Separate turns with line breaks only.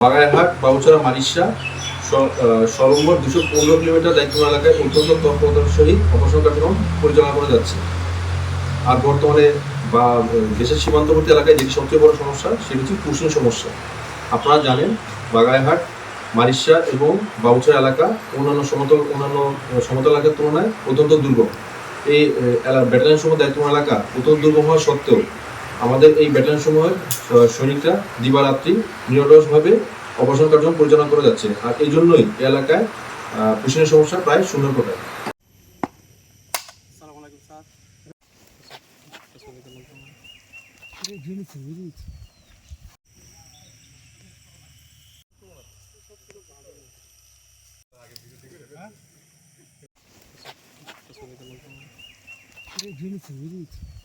বাগাইহাট বাবুচরা মারিশা স- আহ, সর্বমোট দুশো পনেরো কিলোমিটার দায়িত্ব এলাকায় অত্যন্ত তৎপরতার সহিত অপারেশন কার্যক্রম পরিচালনা করা যাচ্ছে। আর বর্তমানে বা দেশের সীমান্তবর্তী এলাকায় যেটি সবচেয়ে বড় সমস্যা সেটি হচ্ছে কুশিন সমস্যা। আপনারা জানেন বাগাইহাট মারিশা এবং বাবুচরা এলাকা অন্যান্য সমতল অন্যান্য সমতল এলাকার তুলনায় অত্যন্ত দুর্গম এই ব্যাটালিয়ন সমূহ দায়িত্ব এলাকা অত্যন্ত দুর্গম হওয়া সত্ত্বেও আমাদের এই ব্যাটালিয়ন সমূহের সৈনিকরা দিবারাত্রি নিরলসভাবে অপারেশন কার্যক্রম পরিচালনা করে যাচ্ছে। আর এই জন্যই এলাকায় পুষিনের সমস্যা প্রায় শূন্য প্রকার
আসসালামু আলাইকুম স্যার
Ele